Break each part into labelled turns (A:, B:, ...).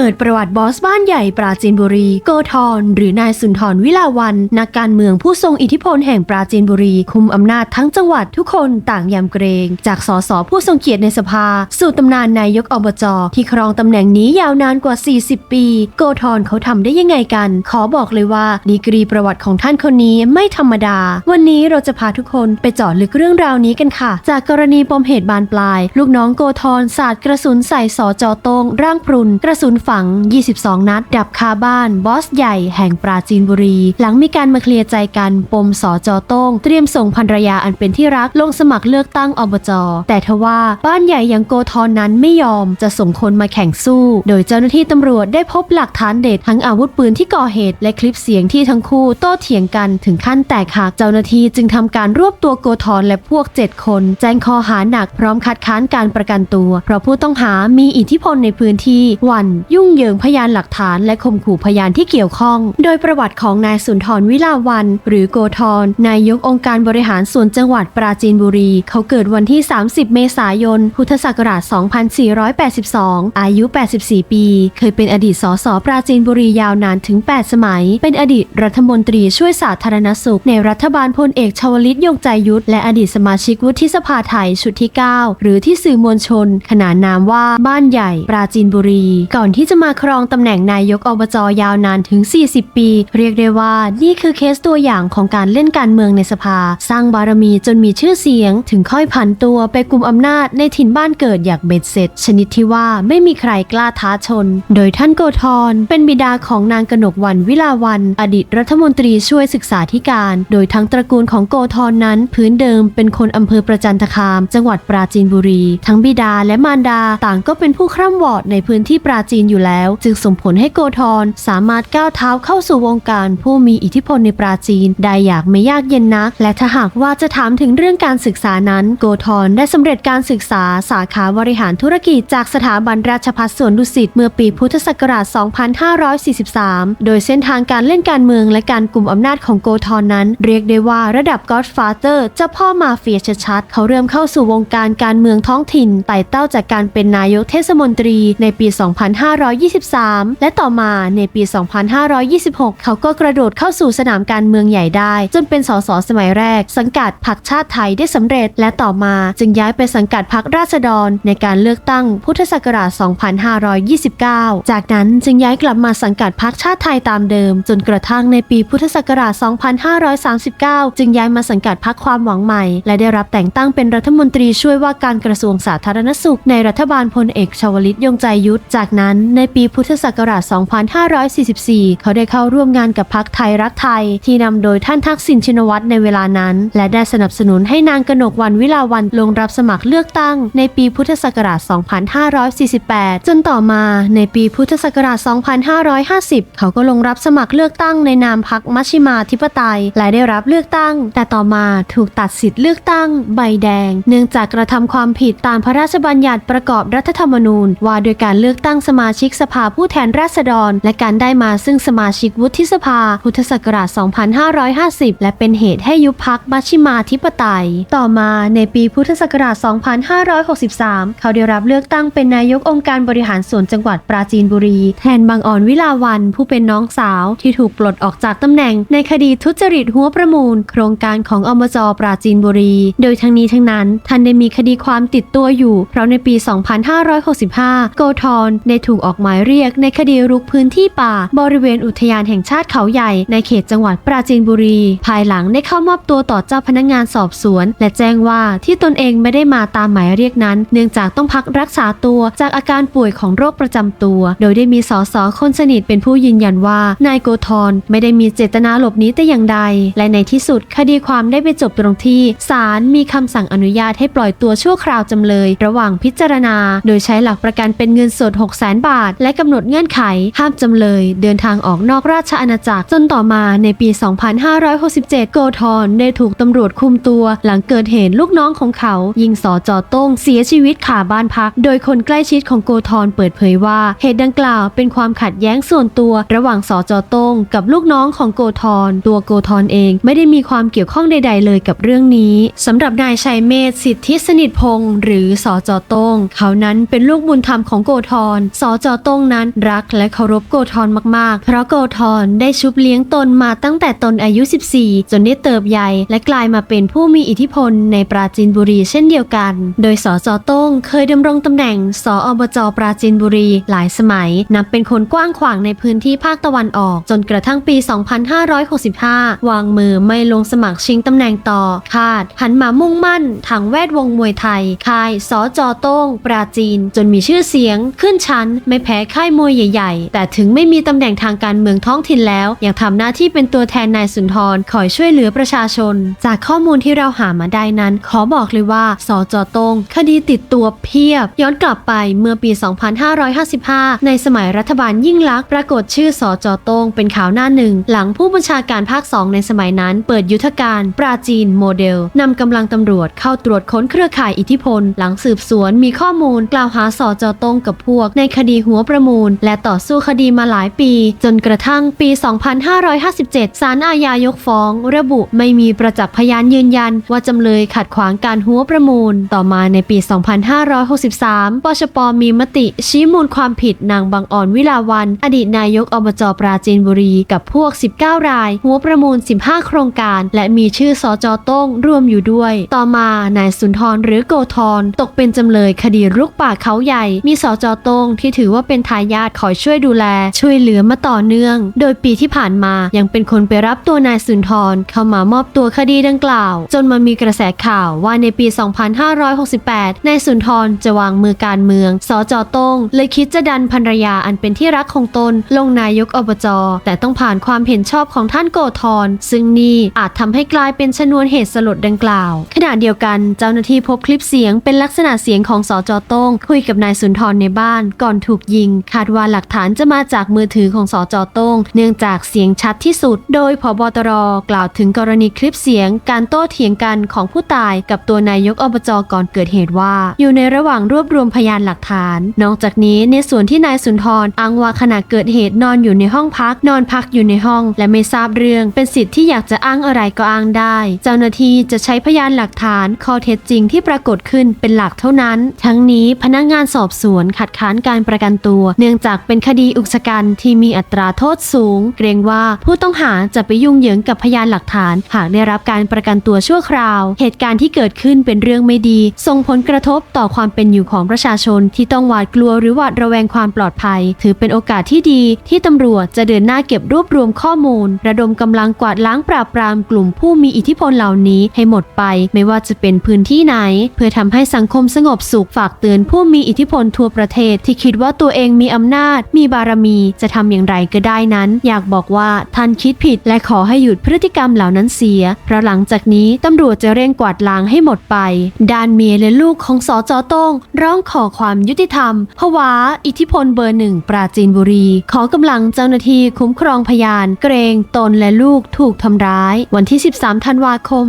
A: ปิดประวัติบอสบ้านใหญ่ปราจีนบุรี โกธรหรือนายสุนทรวิลาวันนักการเมืองผู้ทรงอิทธิพลแห่งปราจีนบุรี คุมอำนาจทั้งจังหวัดทุกคนต่างยำเกรง จากสสผู้ทรงเกียรติในสภา สู่ตำนานนายกอบจที่ครองตำแหน่งนี้ยาวนานกว่า 40 ปี โกธรเขาทำได้ยังไงกัน ขอบอกเลยว่า ดีกรีประวัติของท่านคนนี้ไม่ธรรมดา วันนี้เราจะพาทุกคนไปเจาะลึกเรื่องราวนี้กันค่ะ จากกรณีปมเหตุบานปลาย ลูกน้องโกธรสาดกระสุนใส่สจโต้งร่างพรุนกระสุนฝง 22 นัด ดับคาบ้าน บอสใหญ่แห่งปราจีนบุรี หลังมีการมาเคลียร์ใจกันปมสจโต้ง เตรียมส่งภรรยาอันเป็นที่รักลงสมัครเลือกตั้งอบจ แต่ทว่าบ้านใหญ่อย่างโกธรนั้นไม่ยอมจะส่งคนมาแข่งสู้ โดยเจ้าหน้าที่ตำรวจได้พบหลักฐานเด็ดทั้งอาวุธปืนที่ก่อเหตุ และคลิปเสียงที่ทั้งคู่โต้เถียงกันถึงขั้นแตกหักเจ้าหน้าที่จึงทำการรวบตัวโกธรและพวก 7 คน แจ้งข้อหาหนักพร้อมคัดค้านการประกันตัว เพราะผู้ต้องหามีอิทธิพลในพื้นที่วันยุุ่งเหยิงพยานหลักฐานและข่มขู่พยานที่เกี่ยวข้อง โดยประวัติของนายสุนทรวิลาวัน หรือโกธรนายกองค์การบริหารส่วนจังหวัดปราจีนบุรี เขาเกิดวันที่ 30 เมษายน พุทธศักราช 2482 อายุ 84 ปี เคยเป็นอดีตสสปราจีนบุรียาวนานถึง 8 สมัย เป็นอดีตรัฐมนตรีช่วยสาธารณสุข ในรัฐบาลพลเอกชวลิตยงใจยุทธและอดีตสมาชิกวุฒิสภาไทยชุดที่ 9 หรือที่สื่อมวลชน ขนานนามว่าบ้านใหญ่ ปราจีนบุรี ก่อนที่จะมาครองตำแหน่งนายกอบจยาวนานถึง 40 ปี เรียกได้ว่านี่คือเคสตัวอย่างของการเล่นการเมืองในสภา สร้างบารมีจนมีชื่อเสียง ถึงค่อยผันตัวไปกลุ่มอำนาจในถิ่นบ้านเกิดอย่างเบ็ดเสร็จ ชนิดที่ว่าไม่มีใครกล้าท้าชน โดยท่านโกธรเป็นบิดาของนางกนกวันวิลาวัน อดีตรัฐมนตรีช่วยศึกษาธิการ โดยทั้งตระกูลของโกธรนั้น พื้นเดิมเป็นคนอำเภอประจันตคาม จังหวัดปราจีนบุรี ทั้งบิดาและมารดาต่างก็เป็นผู้คร่ำวอดในพื้นที่ปราจีนอยู่แล้ว จึงส่งผลให้โกธรสามารถก้าวเท้าเข้าสู่วงการผู้มีอิทธิพลในปราจีนได้อยากไม่ยากเย็นนัก และถ้าหากว่าจะถามถึงเรื่องการศึกษานั้น โกธรได้สำเร็จการศึกษาสาขาบริหารธุรกิจจากสถาบันราชภัฏสวนดุสิตเมื่อปีพุทธศักราช 2543 โดยเส้นทางการเล่นการเมืองและการกลุ่มอำนาจของโกธรนั้น เรียกได้ว่าระดับ Godfather เจ้าพ่อมาเฟียชัดๆเขาเริ่มเข้าสู่วงการการเมืองท้องถิ่นไต่เต้าจากการเป็นนายกเทศมนตรีในปี 2 5 2523 และต่อมาในปี 2526 เขาก็กระโดดเข้าสู่สนามการเมืองใหญ่ได้ จนเป็นสสสมัยแรก สังกัดพรรคชาติไทยได้สำเร็จ และต่อมาจึงย้ายไปสังกัดพรรคราษฎรในการเลือกตั้งพุทธศักราช 2529 จากนั้นจึงย้ายกลับมาสังกัดพรรคชาติไทยตามเดิม จนกระทั่งในปีพุทธศักราช 2539 จึงย้ายมาสังกัดพรรคความหวังใหม่ และได้รับแต่งตั้งเป็นรัฐมนตรีช่วยว่าการกระทรวงสาธารณสุขในรัฐบาลพลเอกชวลิตยงใจยุทธ จากนั้นในปีพุทธศักราช 2544 เขาได้เข้าร่วมงานกับพรรคไทยรักไทย ที่นำโดยท่านทักษิณชินวัตรในเวลานั้น และได้สนับสนุนให้นางกนกวันวิลาวันลงรับสมัครเลือกตั้ง ในปีพุทธศักราช 2548 จนต่อมาในปีพุทธศักราช 2550 เขาก็ลงรับสมัครเลือกตั้งในนามพรรคมัชชิมาธิปไตย และได้รับเลือกตั้ง แต่ต่อมาถูกตัดสิทธิ์เลือกตั้ง ใบแดง เนื่องจากกระทำความผิดตามพระราชบัญญัติประกอบรัฐธรรมนูญ ว่าโดยการเลือกตั้งสมาชิกสภาผู้แทนราษฎร และการได้มาซึ่งสมาชิกวุฒิสภา พุทธศักราช 2550 และเป็นเหตุให้ยุบพักมัชชิมาธิปไตย ต่อมาในปีพุทธศักราช 2563 เขาได้รับเลือกตั้งเป็นนายกองค์การบริหารส่วนจังหวัดปราจีนบุรี แทนบางอ่อนวิลาวันผู้เป็นน้องสาวที่ถูกปลดออกจากตำแหน่งในคดีทุจริตหัวประมูล โครงการของอมจปราจีนบุรี โดยทั้งนี้ทั้งนั้นท่านได้มีคดีความติดตัวอยู่ เพราะในปี 2565 โกธรได้ถูกออกอกหมายเรียกในคดีรุกพื้นที่ป่า บริเวณอุทยานแห่งชาติเขาใหญ่ ในเขตจังหวัดปราจีนบุรี ภายหลังได้เข้ามอบตัวต่อเจ้าพนักงานสอบสวน และแจ้งว่าที่ตนเองไม่ได้มาตามหมายเรียกนั้น เนื่องจากต้องพักรักษาตัวจากอาการป่วยของโรคประจำตัว โดยได้มีสสคนสนิทเป็นผู้ยืนยันว่านายโกธรไม่ได้มีเจตนาหลบหนีแต่อย่างใด และในที่สุดคดีความได้ไปจบตรงที่ศาลมีคำสั่งอนุญาตให้ปล่อยตัวชั่วคราวจำเลย ระหว่างพิจารณา โดยใช้หลักประกันเป็นเงินสด 6 0 0 0 0 0 บาทและกำหนดเงื่อนไข ห้ามจำเลยเดินทางออกนอกราชอาณาจักร จนต่อมาในปี 2567 โกธรได้ถูกตำรวจคุมตัว หลังเกิดเหตุลูกน้องของเขา ยิงสอจอต้งเสียชีวิตขาบ้านพัก โดยคนใกล้ชิดของโกธรเปิดเผยว่า เหตุดังกล่าวเป็นความขัดแย้งส่วนตัว ระหว่างสอจอต้งกับลูกน้องของโกธรตัวโกธรเองไม่ได้มีความเกี่ยวข้องใด ๆ เลยกับเรื่องนี้สำหรับนายชัยเมธสิทธิสนิทพงศ์หรือสอจอต้งเขานั้นเป็นลูกบุญธรรมของโกธรสอจอจโต้งนั้นรักและเคารพโกธรมากๆ เพราะโกธรได้ชุบเลี้ยงตนมาตั้งแต่ตนอายุ 14 จนได้เติบใหญ่ และกลายมาเป็นผู้มีอิทธิพลในปราจีนบุรีเช่นเดียวกัน โดยสจต้งเคยดำรงตำแหน่งสอบจปราจีนบุรีหลายสมัย นับเป็นคนกว้างขวางในพื้นที่ภาคตะวันออก จนกระทั่งปี 2565 วางมือไม่ลงสมัครชิงตำแหน่งต่อคาด หันมามุ่งมั่นทางแวดวงมวยไทย ค่ายสจต้งปราจีน จนมีชื่อเสียงขึ้นชั้นไม่แพ้ค่ายมวยใหญ่ๆ แต่ถึงไม่มีตำแหน่งทางการเมืองท้องถิ่นแล้ว ยังทำหน้าที่เป็นตัวแทนนายสุนทรคอยช่วยเหลือประชาชน จากข้อมูลที่เราหามาได้นั้น ขอบอกเลยว่าสจตง คดีติดตัวเพียบ ย้อนกลับไปเมื่อปี 2555 ในสมัยรัฐบาลยิ่งลักษณ์ปรากฏชื่อสจตง เป็นข่าวหน้าหนึ่ง หลังผู้บัญชาการภาค2ในสมัยนั้น เปิดยุทธการปราจีนโมเดลนำกำลังตำรวจเข้าตรวจค้นเครือข่ายอิทธิพล หลังสืบสวนมีข้อมูลกล่าวหาสจตงกับพวกในคดีหัวประมูล และต่อสู้คดีมาหลายปี จนกระทั่งปี 2557 ศาลอาญายกฟ้อง ระบุไม่มีประจักษ์พยานยืนยัน ว่าจำเลยขัดขวางการหัวประมูล ต่อมาในปี 2563 ปชปมีมติชี้มูลความผิดนางบางอ่อนวิลาวัน อดีตนายกอบจปราจีนบุรีกับพวก 19 ราย หัวประมูล 15 โครงการ และมีชื่อสจโต้งร่วมอยู่ด้วย ต่อมานายสุนทรหรือโกธรตกเป็นจำเลยคดีรุกป่าเขาใหญ่ มีสจโต้งที่ถือว่าเป็นทายาทคอยช่วยดูแล ช่วยเหลือมาต่อเนื่อง โดยปีที่ผ่านมายังเป็นคนไปรับตัวนายสุนทร เข้ามามอบตัวคดีดังกล่าว จนมามีกระแสข่าวว่าในปี 2568 นายสุนทรจะวางมือการเมือง สจต้งเลยคิดจะดันภรรยาอันเป็นที่รักของตน ลงนายกอบจ แต่ต้องผ่านความเห็นชอบของท่านโกธร ซึ่งนี่อาจทำให้กลายเป็นชนวนเหตุสลดดังกล่าว ขณะเดียวกันเจ้าหน้าที่พบคลิปเสียงเป็นลักษณะเสียงของสจต้งคุยกับนายสุนทรในบ้านก่อนถูกยิง คาดว่าหลักฐานจะมาจากมือถือของสจโต้งเนื่องจากเสียงชัดที่สุด โดยพบตรกล่าวถึงกรณีคลิปเสียง การโต้เถียงกันของผู้ตายกับตัวนายกอบจก่อนเกิดเหตุว่า อยู่ในระหว่างรวบรวมพยานหลักฐาน นอกจากนี้ในส่วนที่นายสุนทรอ้างว่าขณะเกิดเหตุนอนอยู่ในห้องพักนอนพักอยู่ในห้อง และไม่ทราบเรื่อง เป็นสิทธิ์ที่อยากจะอ้างอะไรก็อ้างได้ เจ้าหน้าที่จะใช้พยานหลักฐานข้อเท็จจริงที่ปรากฏขึ้นเป็นหลักเท่านั้น ทั้งนี้พนักงานสอบสวนคัดค้านการประกันตัว เนื่องจากเป็นคดีอุกชะกันที่มีอัตราโทษสูง เกรงว่าผู้ต้องหาจะไปยุ่งเหยิงกับพยานหลักฐาน หากได้รับการประกันตัวชั่วคราว เหตุการณ์ที่เกิดขึ้นเป็นเรื่องไม่ดี ส่งผลกระทบต่อความเป็นอยู่ของประชาชนที่ต้องหวาดกลัวหรือหวาดระแวงความปลอดภัย ถือเป็นโอกาสที่ดีที่ตำรวจจะเดินหน้าเก็บรวบรวมข้อมูล ระดมกำลังกวาดล้างปราบปรามกลุ่มผู้มีอิทธิพลเหล่านี้ให้หมดไป ไม่ว่าจะเป็นพื้นที่ไหน เพื่อทำให้สังคมสงบสุขฝากเตือนผู้มีอิทธิพลทั่วประเทศที่คิดว่าตัวเองมีอำนาจ มีบารมีจะทำอย่างไรก็ได้นั้น อยากบอกว่าท่านคิดผิดและขอให้หยุดพฤติกรรมเหล่านั้นเสีย เพราะหลังจากนี้ตำรวจจะเร่งกวาดล้างให้หมดไป ด้านเมียและลูกของสจโต้ง ร้องขอความยุติธรรมภาวะอิทธิพลเบอร์หนึ่งปราจีนบุรี ขอกำลังเจ้าหน้าที่คุ้มครองพยาน เกรงตนและลูกถูกทำร้าย วันที่ 13 ธันวาคม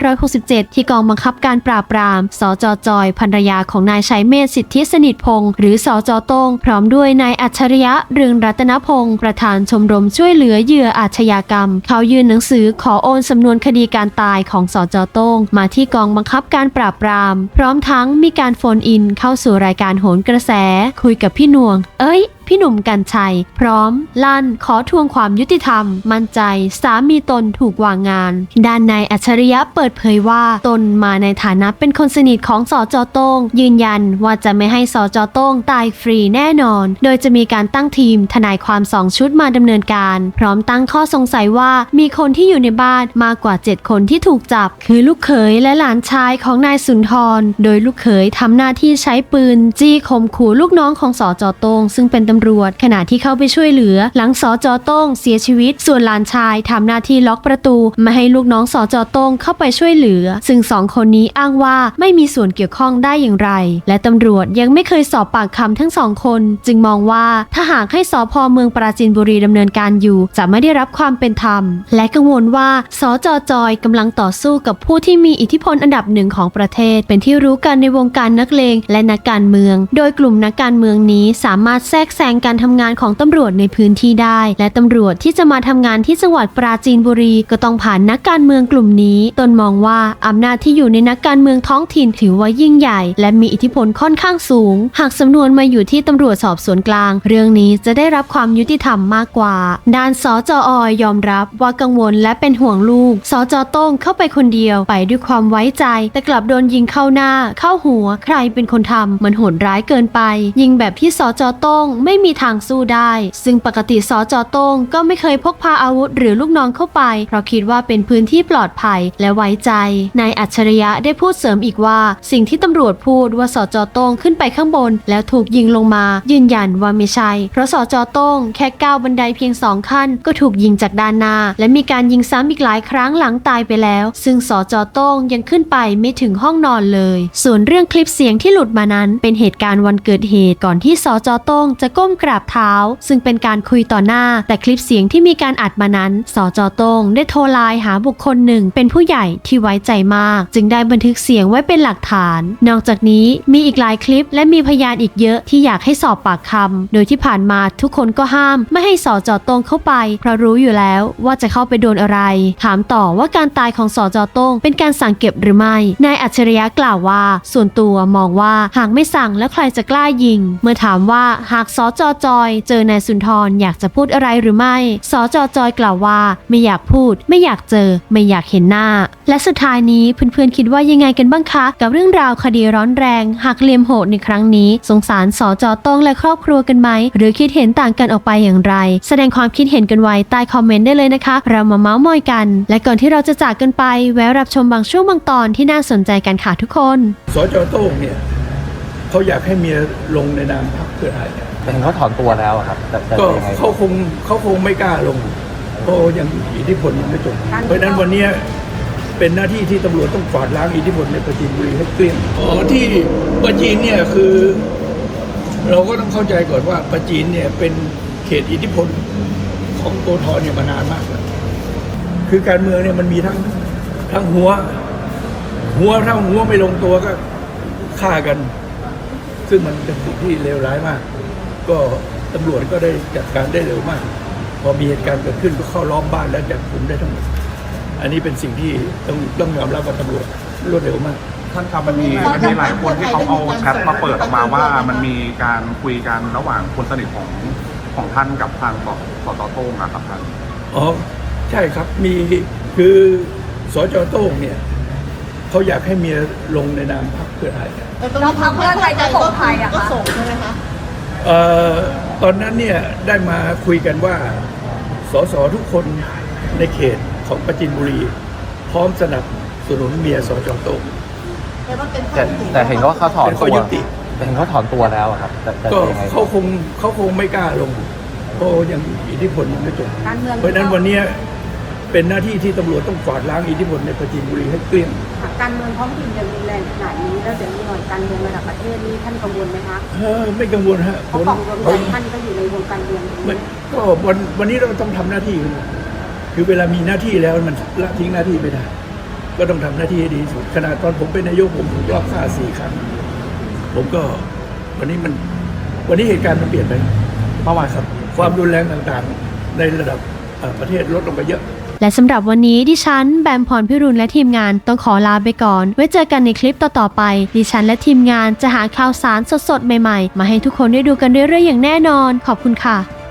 A: 2567 ที่กองบังคับการปราบปราม สจจอยภรรยาของนายชัยเมธสิทธิสนิทพงศ์หรือสจโตง พร้อมด้วยนายอัจฉริยะเรืองรัตนพงศ์ประธานชมรมช่วยเหลือเหยื่ออาชญากรรม เขายื่นหนังสือขอโอนสำนวนคดีการตายของสจโต้ง มาที่กองบังคับการปราบปราม พร้อมทั้งมีการโฟนอินเข้าสู่รายการโหนกระแส คุยกับพี่นวง เอ้ย พี่หนุ่มกัญชัย พร้อม ลั่นขอทวงความยุติธรรม มั่นใจสามีตนถูกวางงาน ด้านนายอัจฉริยะเปิดเผยว่าตนมาในฐานะเป็นคนสนิทของสจโต้งยืนยันว่าจะไม่ให้สจโต้งตายฟรีแน่นอน โดยจะมีการตั้งทีมทนายความสองชุดมาดำเนินการ พร้อมตั้งข้อสงสัยว่ามีคนที่อยู่ในบ้านมากกว่า 7 คนที่ถูกจับ คือลูกเขยและหลานชายของนายสุนทร โดยลูกเขยทำหน้าที่ใช้ปืน จี้ข่มขู่ลูกน้องของสจโต้งซึ่งเป็นตำรวจ ขณะที่เข้าไปช่วยเหลือ หลังสจโต้งเสียชีวิต ส่วนหลานชายทำหน้าที่ล็อกประตู ไม่ให้ลูกน้องสจโต้งเข้าไปช่วยเหลือ ซึ่งสองคนนี้อ้างว่าไม่มีส่วนเกี่ยวข้องได้อย่างไร และตำรวจยังไม่เคยสอบปากคำทั้งสองคน จึงมองว่าถ้าหากให้สพเมืองปราจีนบุรีดำเนินการอยู่ จะไม่ได้รับความเป็นธรรม และกังวลว่าสจจอยกำลังต่อสู้กับผู้ที่มีอิทธิพลอันดับหนึ่งของประเทศ เป็นที่รู้กันในวงการนักเลงและนักการเมือง โดยกลุ่มนักการเมืองนี้สามารถแทรกแซงงการทำงานของตำรวจในพื้นที่ได้ และตำรวจที่จะมาทำงานที่จังหวัดปราจีนบุรี ก็ต้องผ่านนักการเมืองกลุ่มนี้ ตนมองว่าอำนาจที่อยู่ในนักการเมืองท้องถิ่นถือว่ายิ่งใหญ่ และมีอิทธิพลค่อนข้างสูง หากสำนวนมาอยู่ที่ตำรวจสอบสวนกลาง เรื่องนี้จะได้รับความยุติธรรมมากกว่า ด้านสจออยยอมรับว่ากังวลและเป็นห่วงลูกสจโต้งเข้าไปคนเดียวไปด้วยความไว้ใจ แต่กลับโดนยิงเข้าหน้า เข้าหัว ใครเป็นคนทำมันโหดร้ายเกินไป ยิงแบบที่สจโต้งไม่ไม่มีทางสู้ได้ ซึ่งปกติสจโต้งก็ไม่เคยพกพาอาวุธหรือลูกน้องเข้าไป เพราะคิดว่าเป็นพื้นที่ปลอดภัยและไว้ใจ นายอัจฉริยะได้พูดเสริมอีกว่า สิ่งที่ตำรวจพูดว่าสจโต้งขึ้นไปข้างบน แล้วถูกยิงลงมา ยืนยันว่าไม่ใช่ เพราะสจโต้งแค่ก้าวบันไดเพียงสองขั้น ก็ถูกยิงจากด้านหน้า และมีการยิงซ้ำอีกหลายครั้งหลังตายไปแล้ว ซึ่งสจโต้งยังขึ้นไปไม่ถึงห้องนอนเลย ส่วนเรื่องคลิปเสียงที่หลุดมานั้น เป็นเหตุการณ์วันเกิดเหตุก่อนที่สจโต้งจะก้้มกราบเท้า ซึ่งเป็นการคุยต่อหน้า แต่คลิปเสียงที่มีการอัดมานั้นสจตงได้โทรไลน์หาบุคคลหนึ่ง เป็นผู้ใหญ่ที่ไว้ใจมาก จึงได้บันทึกเสียงไว้เป็นหลักฐาน นอกจากนี้มีอีกหลายคลิปและมีพยานอีกเยอะที่อยากให้สอบปากคำโดยที่ผ่านมาทุกคนก็ห้าม ไม่ให้สจตงเข้าไป เพราะรู้อยู่แล้วว่าจะเข้าไปโดนอะไร ถามต่อว่าการตายของสจตงเป็นการสั่งเก็บหรือไม่นายอัจฉริยะกล่าวว่า ส่วนตัวมองว่าหากไม่สั่งแล้วใครจะกล้ายิง เมื่อถามว่าหากสจอจอย เจอนายสุนทรอยากจะพูดอะไรหรือไม่ สจจอยกล่าวว่า ไม่อยากพูด ไม่อยากเจอ ไม่อยากเห็นหน้า และสุดท้ายนี้เพื่อนๆคิดว่ายังไงกันบ้างคะ กับเรื่องราวคดีร้อนแรงหักเหลี่ยมโหดในครั้งนี้ สงสารสจต้องและครอบครัวกันไหม หรือคิดเห็นต่างกันออกไปอย่างไร แสดงความคิดเห็นกันไว้ใต้คอมเมนต์ได้เลยนะคะ เรามาเมาส์มอยกัน และก่อนที่เราจะจากกันไป แวะรับชมบางช่วงบางตอนที่น่าสนใจกันค่ะทุกคน
B: สจโต้งเนี่ย เขาอยากให้เมียลงในนามพรรคเพื่อไทย
C: แต่เห็นเขาถอนตัวแล้วอะครับแต่แต่
B: ก็
C: ยังไง
B: เขาคงเขาคงไม่กล้าลงเพราะยังอิทธิพลยังไม่จบเพราะฉะนั้นวันเนี้ยเป็นหน้าที่ที่ตำรวจต้องกวาดล้างอิทธิพลในประจีนบุรีให้เกลี้ยงอ๋อที่ประจีนเนี่ยคือ เราก็ต้องเข้าใจก่อนว่าประจีนเนี่ยเป็นเขตอิทธิพลของโกธรเนี่ยมานานมากแล้วคือการเมืองเนี่ยมันมีทั้งทั้งหัว หัวถ้าหัวไม่ลงตัวก็ฆ่ากัน ซึ่งมันเป็นสิ่งที่เลวร้ายมาก ก็ตำรวจก็ได้จัดการได้เร็วมาก พอมีเหตุการณ์เกิดขึ้นก็เข้าล้อมบ้านและจับกลุ่มได้ทั้งหมด อันนี้เป็นสิ่งที่ต้องต้องยอมรับว่าตำรวจรวดเร็วมาก
D: ท่านครับมันมีมันมีหลายคนที่เขาเอาแชทมาเปิดออกมาว่ามันมีการคุยกันระหว่างคนสนิทของของท่านกับทางสสจโต้งนะครับท่าน
B: อ๋อ ใช่ครับมีคือสจโต้งเนี่ย เขาอยากให้เมียลงในนามพรรคเพื่อไทย
E: แล้วพรรคเพื่อไทยจะส่งใครอะคะ
F: ก็ส่งใช่ไหมคะ
B: เอ่อตอนนั้นเนี่ยได้มาคุยกันว่าสสทุกคนในเขตของประจินบุรี พร้อมสนับสนุนเมียสจโต้ง
F: แต่ว่าเป็นข้อ
C: แต่
F: ยุติ
C: แต่เห็นว่าเขาถอน
B: เป็นข้
C: ตั
B: อ
C: ว
B: ยุติ
C: แต่เห็นเขาถอนตัวแล้วอะครับแต่แต่
B: ก็
C: ยังไง
B: เขาคงเขาคงไม่กล้าลงเพราะยังอิทธิพลยังไม่จบ
E: การเมือง
B: เพราะฉะนั้นวันเนี้ย เป็นหน้าที่ที่ตำรวจต้องกวาดล้างอิทธิพลในประจีนบุรีให้เกลี้ยง
E: การเมืองท้องถิ่นยังรุนแรงขนาดนี้แล้วเดี๋ยวมีหน่อยการเมืองระดับประเทศนี่ท่านกังวลไหมคะ
B: เออไม่กังวลฮะ
E: เพ
B: ผ
E: ราะ
B: ม
E: ของรวม
B: ผม
E: ท่านก็อยู่ในวงการเมือง
B: ไม่ก็วันวันนี้เราต้องทำหน้าที่กันคือเวลามีหน้าที่แล้วมันละทิ้งหน้าที่ไม่ได้ ก็ต้องทำหน้าที่ให้ดีที่สุดขนาดตอนผมเป็นนายกผมถูกรอบฆ่าสี่ครั้ง ผมก็วันนี้มันวันนี้เหตุการณ์มันเปลี่ยนไป
C: เมื่อวาน
B: ครับความรุนแรงต่างๆ ในระดับเอ่อประเทศลดลงไปเยอะ
A: และสำหรับวันนี้ดิฉันแบมพรพิรุณและทีมงานต้องขอลาไปก่อน ไว้เจอกันในคลิปต่อๆไป ดิฉันและทีมงานจะหาข่าวสารสดๆใหม่ๆ มาให้ทุกคนได้ดูกันเรื่อยๆอย่างแน่นอน ขอบคุณค่ะ